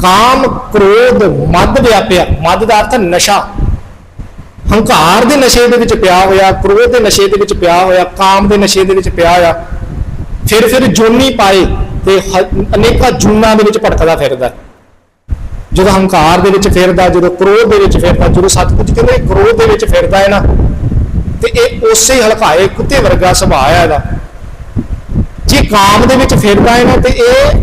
ਕਾਮ, ਕ੍ਰੋਧ ਮਦ ਵਿਆਪਿਆ। ਮਦ ਦਾ ਅਰਥ ਨਸ਼ਾ। ਹੰਕਾਰ ਦੇ ਨਸ਼ੇ ਦੇ ਵਿੱਚ ਪਿਆ ਹੋਇਆ, ਕ੍ਰੋਧ ਦੇ ਨਸ਼ੇ ਦੇ ਵਿੱਚ ਪਿਆ ਹੋਇਆ, ਕਾਮ ਦੇ ਨਸ਼ੇ ਦੇ ਵਿੱਚ ਪਿਆ ਹੋਇਆ, ਫਿਰ ਫਿਰ ਜੋਨੀ ਪਾਏ ਤੇ ਅਨੇਕਾਂ ਜੂਨਾਂ ਦੇ ਵਿੱਚ ਭਟਕਦਾ ਫਿਰਦਾ। ਜਦੋਂ ਹੰਕਾਰ ਦੇ ਵਿੱਚ ਫਿਰਦਾ, ਜਦੋਂ ਕ੍ਰੋਧ ਦੇ ਵਿੱਚ ਫਿਰਦਾ, ਜਦੋਂ ਸਤਿਗੁਰੂ ਕਹਿੰਦੇ ਕ੍ਰੋਧ ਦੇ ਵਿੱਚ ਫਿਰਦਾ ਹੈ ਨਾ, ਤੇ ਇਹ ਉਸੇ ਹਲਕਾਏ ਕੁੱਤੇ ਵਰਗਾ ਸੁਭਾਅ ਹੈ ਇਹਦਾ। ਜੇ ਕਾਮ ਦੇ ਵਿੱਚ ਫਿਰਦਾ ਹੈ ਨਾ, ਤੇ ਇਹ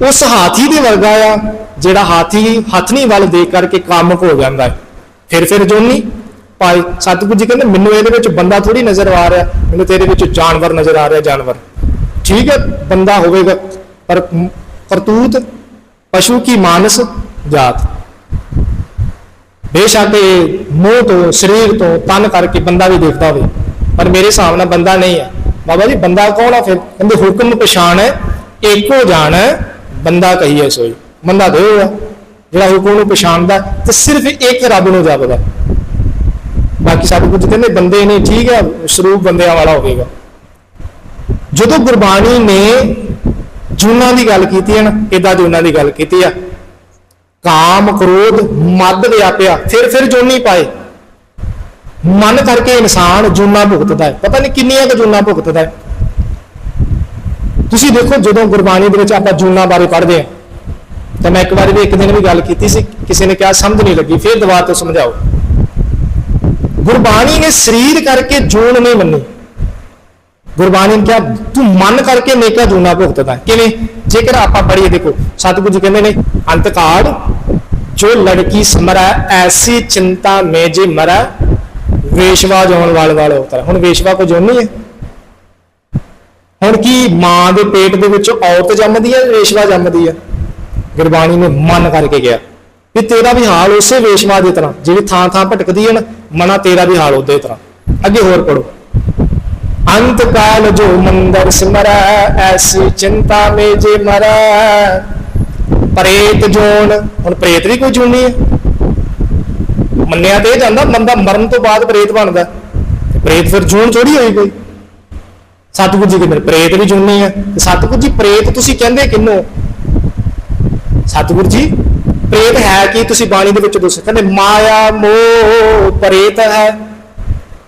ਉਸ ਹਾਥੀ ਦੇ ਵਰਗਾ ਆ, ਜਿਹੜਾ ਹਾਥੀ ਹਥਨੀ ਵੱਲ ਦੇਖ ਕਰਕੇ ਕਾਮਕ ਹੋ ਜਾਂਦਾ ਹੈ। ਫਿਰ ਫਿਰ ਜੋਨੀ, ਭਾਈ ਸਤਿਗੁਰੂ ਜੀ ਕਹਿੰਦੇ, ਮੈਨੂੰ ਇਹਦੇ ਵਿੱਚ ਬੰਦਾ ਥੋੜੀ ਨਜ਼ਰ ਆ ਰਿਹਾ, ਮੈਨੂੰ ਤੇਰੇ ਵਿੱਚ ਜਾਨਵਰ ਨਜ਼ਰ ਆ ਰਿਹਾ, ਜਾਨਵਰ। ਠੀਕ ਹੈ, ਬੰਦਾ ਹੋਵੇਗਾ, ਪਰ ਕਰਤੂਤ, ਪਸ਼ੂ ਕੀ ਮਾਨਸ, ਜਾਤ। ਬੇਸ਼ੱਕ ਇਹ ਮੂੰਹ ਤੋਂ, ਸਰੀਰ ਤੋਂ ਤਨ ਕਰਕੇ ਬੰਦਾ ਵੀ ਦੇਖਦਾ ਹੋਵੇ, ਪਰ ਮੇਰੇ ਹਿਸਾਬ ਨਾਲ ਬੰਦਾ ਨਹੀਂ ਹੈ। ਬਾਬਾ ਜੀ, ਬੰਦਾ ਕੌਣ ਆ ਫਿਰ? ਕਹਿੰਦੇ, ਹੁਕਮ ਪਛਾਣ ਹੈ ਏਕੋ ਜਾਣ ਹੈ ਬੰਦਾ ਕਹੀਏ ਸੋਈ, ਬੰਦਾ ਦੇ ਹੋਇਆ, ਜਿਹੜਾ ਹੁਕਮ ਨੂੰ ਪਛਾਣਦਾ ਤੇ ਸਿਰਫ ਇੱਕ ਰੱਬ ਨੂੰ ਜਪਦਾ। ਬਾਕੀ ਸਭ ਕੁਝ ਕਹਿੰਦੇ ਬੰਦੇ ਨੇ, ਠੀਕ ਹੈ, ਸਰੂਪ ਬੰਦਿਆਂ ਵਾਲਾ ਹੋਵੇਗਾ। ਜਦੋਂ ਗੁਰਬਾਣੀ ਨੇ ਜੂਨਾਂ ਦੀ ਗੱਲ ਕੀਤੀ ਹੈ ਨਾ ਇਦਾਂ ਜੂਨਾਂ ਦੀ ਗੱਲ ਕੀਤੀ ਆ। ਕਾਮ, ਕ੍ਰੋਧ ਮਦ ਵਿਆਪਿਆ, ਫਿਰ ਫਿਰ ਜੋਨੀ ਪਾਏ। ਮਨ ਕਰਕੇ ਇਨਸਾਨ ਜੂਨਾ ਭੁਗਤਦਾ ਹੈ। ਪਤਾ ਨਹੀਂ ਕਿੰਨੀਆਂ ਕੁ ਜੂਨਾ ਭੁਗਤਦਾ ਹੈ। ਤੁਸੀਂ ਦੇਖੋ ਜਦੋਂ ਗੁਰਬਾਣੀ ਦੇ ਵਿੱਚ ਆਪਾਂ ਜੂਨਾ ਬਾਰੇ ਪੜ੍ਹਦੇ ਹਾਂ, ਤਾਂ ਮੈਂ ਇੱਕ ਵਾਰੀ ਵੀ ਇੱਕ ਦਿਨ ਵੀ ਗੱਲ ਕੀਤੀ ਸੀ, ਕਿਸੇ ਨੇ ਕਿਹਾ ਸਮਝ ਨਹੀਂ ਲੱਗੀ, ਫਿਰ ਦੁਬਾਰਾ ਤੋਂ ਸਮਝਾਓ। ਗੁਰਬਾਣੀ ਨੇ ਸਰੀਰ ਕਰਕੇ ਜੂਨ ਨਹੀਂ ਮੰਨੀ। ਗੁਰਬਾਣੀ ਨੇ ਕਿਹਾ, ਤੂੰ ਮਨ ਕਰਕੇ ਨੇਕਾ ਜੂਨਾ ਭੁਗਤਦਾ ਹੈ। ਕਿਵੇਂ? ਜੇਕਰ ਆਪਾਂ ਪੜ੍ਹੀਏ, ਦੇਖੋ, ਸਤਿਗੁਰੂ ਜੀ ਕਹਿੰਦੇ ਨੇ ਅੰਤ ਕਾਲ ਜੋ ਲੜਕੀ ਸਮਰਾ, ਐਸੀ ਚਿੰਤਾ ਮੇ ਜੇ ਮਰਾ, ਵੇਸ਼ਵਾ ਜੋਨ ਵਾਲ ਵਾਲ ਉਤਰ। ਹੁਣ ਵੇਸ਼ਵਾ ਕੋ ਜੋਨੀ ਹੈ। ਹੁਣ ਕੀ ਮਾਂ ਦੇ ਪੇਟ ਦੇ ਵਿੱਚ ਔਰਤ ਜੰਮਦੀ ਹੈ ਰੇਸ਼ਵਾ ਜੰਮਦੀ ਹੈ? ਗੁਰਬਾਣੀ ਨੇ ਮਨ ਕਰਕੇ ਕਿਹਾ ਕਿ ਤੇਰਾ ਵੀ ਹਾਲ ਉਸੇ ਰੇਸ਼ਵਾ ਦੀ ਤਰ੍ਹਾਂ, ਜਿਹੜੀ ਥਾਂ ਥਾਂ ਭਟਕਦੀ ਹੈ ਨਾ, ਮਨਾ ਤੇਰਾ ਵੀ ਹਾਲ ਉਹਦੇ ਤਰ੍ਹਾਂ। ਅੱਗੇ ਹੋਰ ਪੜੋ ਅੰਤ ਕਾਲ ਜੋ ਮੰਦਰ ਸਿਮਰੈ, ਐਸੀ ਚਿੰਤਾ ਮੇ ਜੇ ਮਰੈ। ਪ੍ਰੇਤ ਜੋਨ, ਹੁਣ ਪ੍ਰੇਤ ਵੀ ਕੋਈ ਜੁਣੀ ਹੈ? ਮੰਨਿਆ ਤੇ ਜਾਂਦਾ ਮੰਦਾ ਮਰਨ ਤੋਂ ਬਾਅਦ ਪ੍ਰੇਤ ਬਣਦਾ। ਪ੍ਰੇਤ ਫਿਰ ਜੂਨ ਥੋੜੀ ਹੋਈ ਕੋਈ। ਸਤਿਗੁਰੂ ਜੀ ਕਹਿੰਦੇ ਪ੍ਰੇਤ ਵੀ ਜੂਨੀ ਹੈ ਤੇ ਸਤਿਗੁਰੂ ਜੀ, ਪ੍ਰੇਤ ਤੁਸੀਂ ਕਹਿੰਦੇ ਕਿੰਨੂੰ? ਸਤਿਗੁਰੂ ਜੀ, ਪ੍ਰੇਤ ਹੈ ਕੀ? ਤੁਸੀਂ ਬਾਣੀ ਦੇ ਵਿੱਚ ਦੱਸੋ ਕਹਿੰਦੇ ਮਾਇਆ ਮੋਹ ਪ੍ਰੇਤ ਹੈ।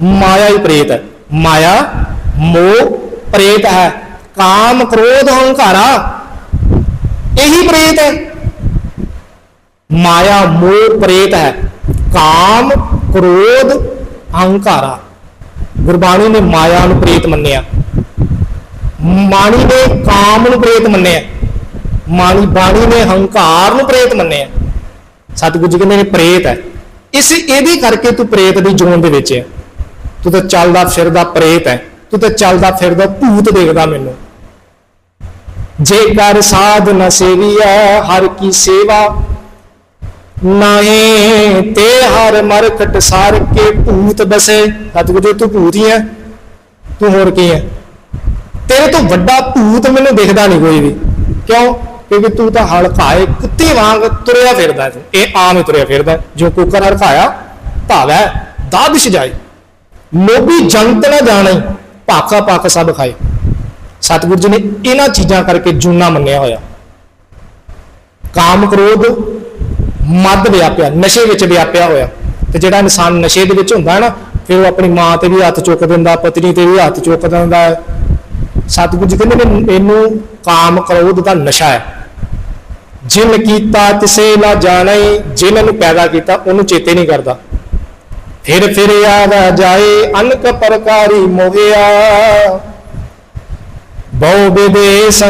ਮਾਇਆ ਹੀ ਪ੍ਰੇਤ ਹੈ। ਮਾਇਆ ਮੋਹ ਪ੍ਰੇਤ ਹੈ। ਕਾਮ, ਕ੍ਰੋਧ, ਹੰਕਾਰਾ, ਇਹੀ ਪ੍ਰੇਤ ਹੈ। ਮਾਇਆ ਮੋਹ ਪ੍ਰੇਤ ਹੈ। ਕਾਮ, ਕ੍ਰੋਧ, ਹੰਕਾਰਾ। ਗੁਰਬਾਣੀ ਨੇ ਮਾਇਆ ਨੂੰ ਪ੍ਰੇਤ ਮੰਨਿਆ। ਮਾਣੀ ਨੇ ਕਾਮ ਨੂੰ ਪ੍ਰੇਤ ਮੰਨਿਆ ਮਾਣੀ ਬਾਣੀ ਨੇ ਹੰਕਾਰ ਨੂੰ ਪ੍ਰੇਤ ਮੰਨਿਆ ਸਤਿਗੁਰੂ ਜੀ ਕਹਿੰਦੇ ਨੇ ਪ੍ਰੇਤ ਹੈ। ਇਸ ਇਹਦੇ ਕਰਕੇ ਤੂੰ ਪ੍ਰੇਤ ਦੀ ਜੋਨ ਦੇ ਵਿੱਚ ਹੈ। ਤੂੰ ਤਾਂ ਚੱਲਦਾ ਫਿਰਦਾ ਪ੍ਰੇਤ ਹੈ। ਤੂੰ ਤਾਂ ਚੱਲਦਾ ਫਿਰਦਾ ਭੂਤ ਦੇਖਦਾ ਮੈਨੂੰ। ਜੇ ਕਰ ਸਾਧ ਨ ਸੇਵੀਐ, ਹਰ ਕੀ ਸੇਵਾ। ਨਾਹੀ ਤੇ ਹਰ ਮਰਕਟ ਸਾਰ ਕੇ ਭੂਤ ਬਸੇ। ਸਤਿਗੁਰੂ ਜੀ, ਤੂੰ ਭੂਤ ਹੀ ਹੈ। ਤੂੰ ਹੋਰ ਕੀ ਹੈ? ਤੇਰੇ ਤੋਂ ਵੱਡਾ ਭੂਤ ਮੈਨੂੰ ਦਿਖਦਾ ਨਹੀਂ ਕੋਈ ਵੀ। ਕਿਉਂ? ਕਿਉਂਕਿ ਤੂੰ ਤਾਂ ਹਲਕਾਏ ਕੁੱਤੇ ਵਾਂਗ ਤੁਰਿਆ ਫਿਰਦਾ ਤੂੰ। ਇਹ ਆਮ ਹੀ ਤੁਰਿਆ ਫਿਰਦਾ ਜੋ ਕੁੱਕਰ ਹਲਕਾਇਆ ਭਾਵੈ, ਦਾਦਿਸ਼ ਜਾਏ। ਲੋਭੀ ਜੰਤ ਨਾ ਜਾਣੇ, ਭਾਖਾ ਪਾਕ ਸਭ ਖਾਏ। ਸਤਿਗੁਰੂ ਜੀ ਨੇ ਇਹਨਾਂ ਚੀਜ਼ਾਂ ਕਰਕੇ ਜੂਨਾ ਮੰਨਿਆ ਹੋਇਆ। ਕਾਮ ਕ੍ਰੋਧ ਮਦ ਵਿਆਪਿਆ, ਨਸ਼ੇ ਵਿੱਚ ਵਿਆਪਿਆ ਹੋਇਆ। ਤੇ ਜਿਹੜਾ ਇਨਸਾਨ ਨਸ਼ੇ ਦੇ ਵਿੱਚ ਹੁੰਦਾ ਹੈ ਨਾ, ਫਿਰ ਉਹ ਆਪਣੀ ਮਾਂ ਤੇ ਵੀ ਹੱਥ ਚੁੱਕ ਦਿੰਦਾ, ਪਤਨੀ ਤੇ ਵੀ ਹੱਥ ਚੁੱਕ ਦਿੰਦਾ ਹੈ। ਸਤਿਗੁਰੂ ਜੀ ਕਹਿੰਦੇ ਨੇ ਇਹਨੂੰ ਕਾਮ ਕ੍ਰੋਧ ਦਾ ਨਸ਼ਾ ਹੈ। ਜਿਨ ਕੀਤਾ ਤਿਸੇ ਨਾ ਜਾਣੈ, ਜਿਨ ਨੂੰ ਪੈਦਾ ਕੀਤਾ, ਉਹਨੂੰ ਚੇਤੇ ਨਹੀਂ ਕਰਦਾ। ਫਿਰ ਫਿਰ ਆਵਾ ਜਾਏ, ਅਨਕ ਪ੍ਰਕਾਰੀ ਮੋਹਿਆ। ਬਹੁ ਵਿਦੇਸ